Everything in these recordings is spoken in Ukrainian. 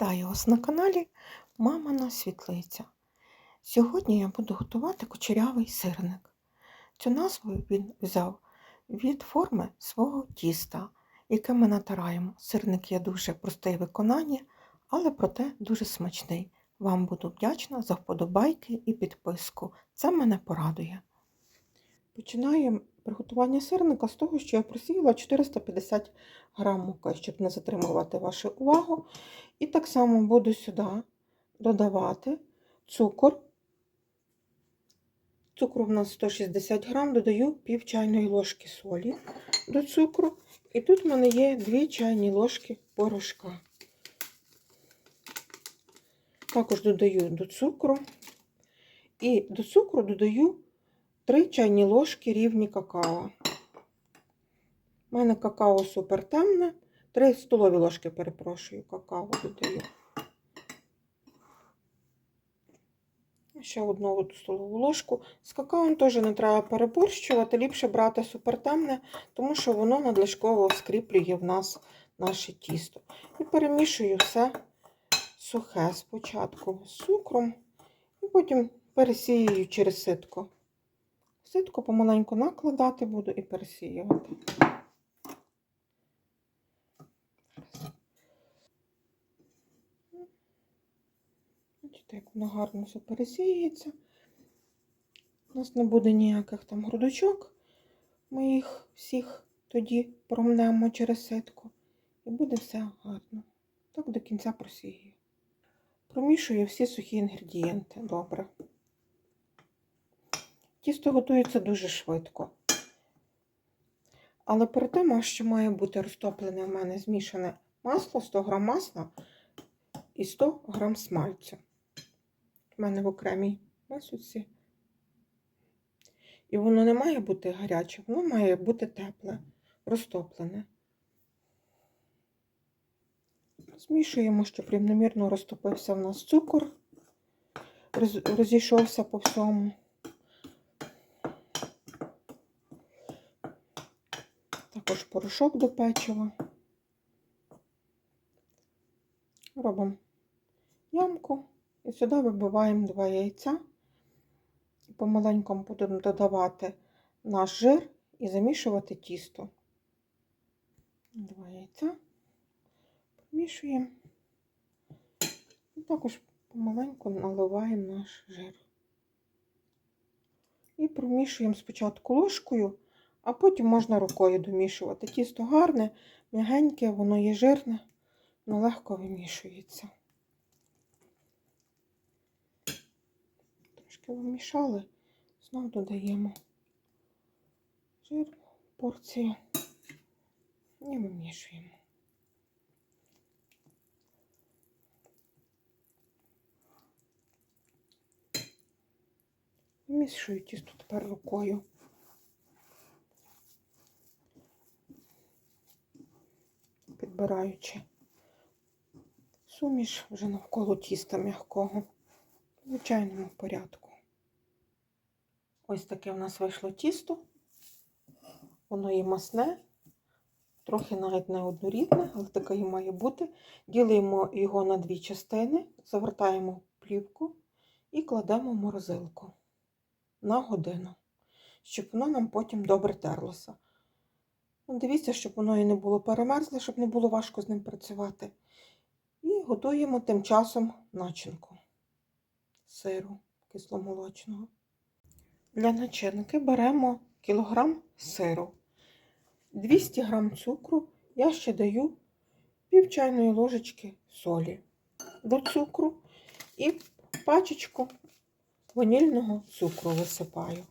Вітаю вас на каналі Мамина Світлиця. Сьогодні я буду готувати кучерявий сирник. Цю назву він взяв від форми свого тіста, яке ми натираємо. Сирник є дуже простий в виконанні, але проте дуже смачний. Вам буду вдячна за вподобайки і підписку. Це мене порадує. Починаємо приготування сирника з того, що я просіяла 450 грам муки, щоб не затримувати вашу увагу. І так само буду сюди додавати цукор. Цукру в нас 160 грам, додаю пів чайної ложки солі до цукру. І тут в мене є 2 чайні ложки порошка. Також додаю до цукру. І до цукру додаю 3 чайні ложки рівні какао. У мене какао супер темне. 3 столові ложки, перепрошую, какао додаю. Ще одну столову ложку. З какао теж не треба переборщувати, ліпше брати супертемне, тому що воно надлишково скріплює в нас наше тісто. І перемішую все сухе спочатку з цукром, і потім пересіюю через ситко. Ситко помаленьку накладати буду і пересіювати. Бачите, як воно гарно все пересіюється. У нас не буде ніяких там грудочок. Ми їх всіх тоді промнемо через ситку. І буде все гарно. Так до кінця просіюю. Промішую всі сухі інгредієнти. Добре. Тісто готується дуже швидко. Але перед тим, що має бути розтоплене в мене змішане масло, 100 г масла і 100 г смальцю. У мене в окремій масуці. І воно не має бути гаряче, воно має бути тепле, розтоплене. Змішуємо, щоб рівномірно розтопився в нас цукор, розійшовся по всьому. Також порошок до печива. Робимо ямку і сюди вибиваємо два яйця. Помаленькому будемо додавати наш жир і замішувати тісто. Два яйця помішуємо. І також помаленьку наливаємо наш жир. І промішуємо спочатку ложкою, а потім можна рукою домішувати. Тісто гарне, м'ягеньке, воно є жирне, воно легко вимішується. Трошки вимішали, знову додаємо жир, порцію і вимішуємо. Вимішую тісто тепер рукою. Підбираючи суміш вже навколо тіста м'якого в звичайному порядку. Ось таке в нас вийшло тісто. Воно і масне, трохи навіть не однорідне, але таке і має бути. Ділимо його на дві частини, завертаємо плівку і кладемо в морозилку на годину, щоб воно нам потім добре терлося. Ну, Дивіться, щоб воно і не було перемерзле, щоб не було важко з ним працювати. І готуємо тим часом начинку сиру кисломолочного. Для начинки беремо кілограм сиру, 200 грам цукру, я ще даю пів чайної ложечки солі до цукру і пачечку ванільного цукру висипаю.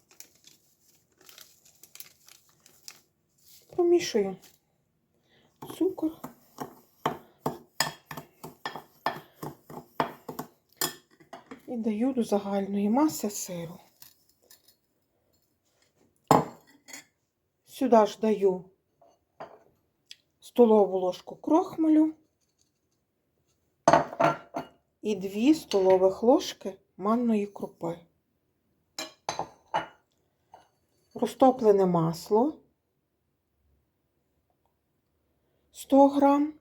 Помішую цукор. І даю до загальної маси сиру. Сюди ж даю столову ложку крохмалю і 2 столових ложки манної крупи. Розтоплене масло 100 грам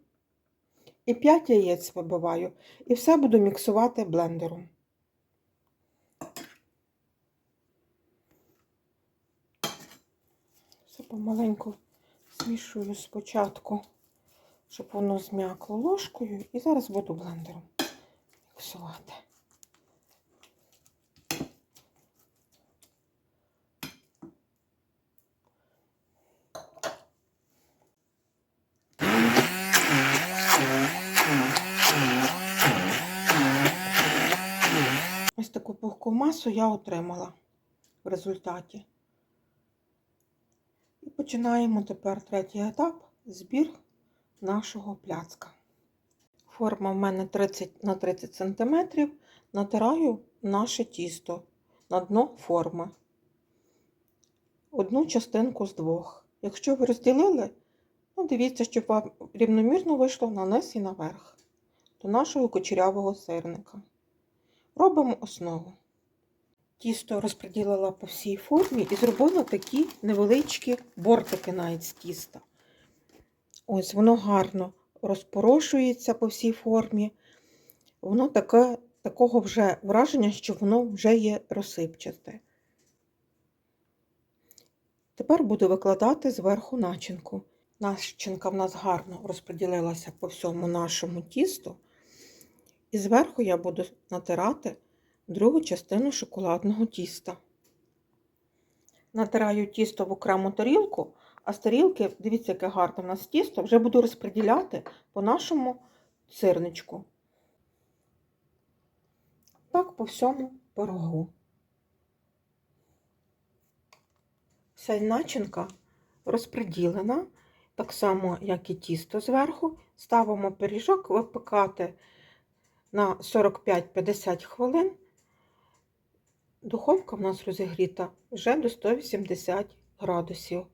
і 5 яєць вибиваю. І все буду міксувати блендером. Все помаленьку змішую спочатку, щоб воно зм'якло ложкою, і зараз буду блендером міксувати. Таку масу я отримала в результаті. І починаємо тепер третій етап збір нашого пляцка. Форма в мене 30 на 30 см. Натираю наше тісто на дно форми. Одну частинку з двох. Якщо ви розділили, ну дивіться, щоб вам рівномірно вийшло на низ і наверх до нашого кучерявого сирника. Робимо основу. Тісто розподілила по всій формі і зробила такі невеличкі бортики навіть з тіста. Ось воно гарно розпорошується по всій формі. Воно таке, такого вже враження, що воно вже є розсипчасте. Тепер буду викладати зверху начинку. Начинка в нас гарно розподілилася по всьому нашому тісту. І зверху я буду натирати другу частину шоколадного тіста. Натираю тісто в окрему тарілку, а з тарілки, дивіться, яке гарне в нас тісто, вже буду розподіляти по нашому сирничку. Так, по всьому пирогу. Вся начинка розподілена, так само, як і тісто зверху. Ставимо пиріжок випікати на 45-50 хвилин. Духовка в нас розігріта вже до 180 градусів.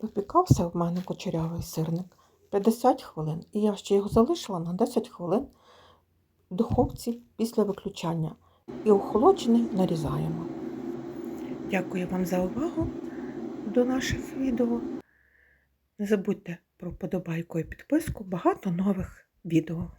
Випікався в мене кучерявий сирник 50 хвилин, і я ще його залишила на 10 хвилин в духовці після виключання. І охолоджений нарізаємо. Дякую вам за увагу до наших відео. Не забудьте про подобайку і підписку, багато нових відео.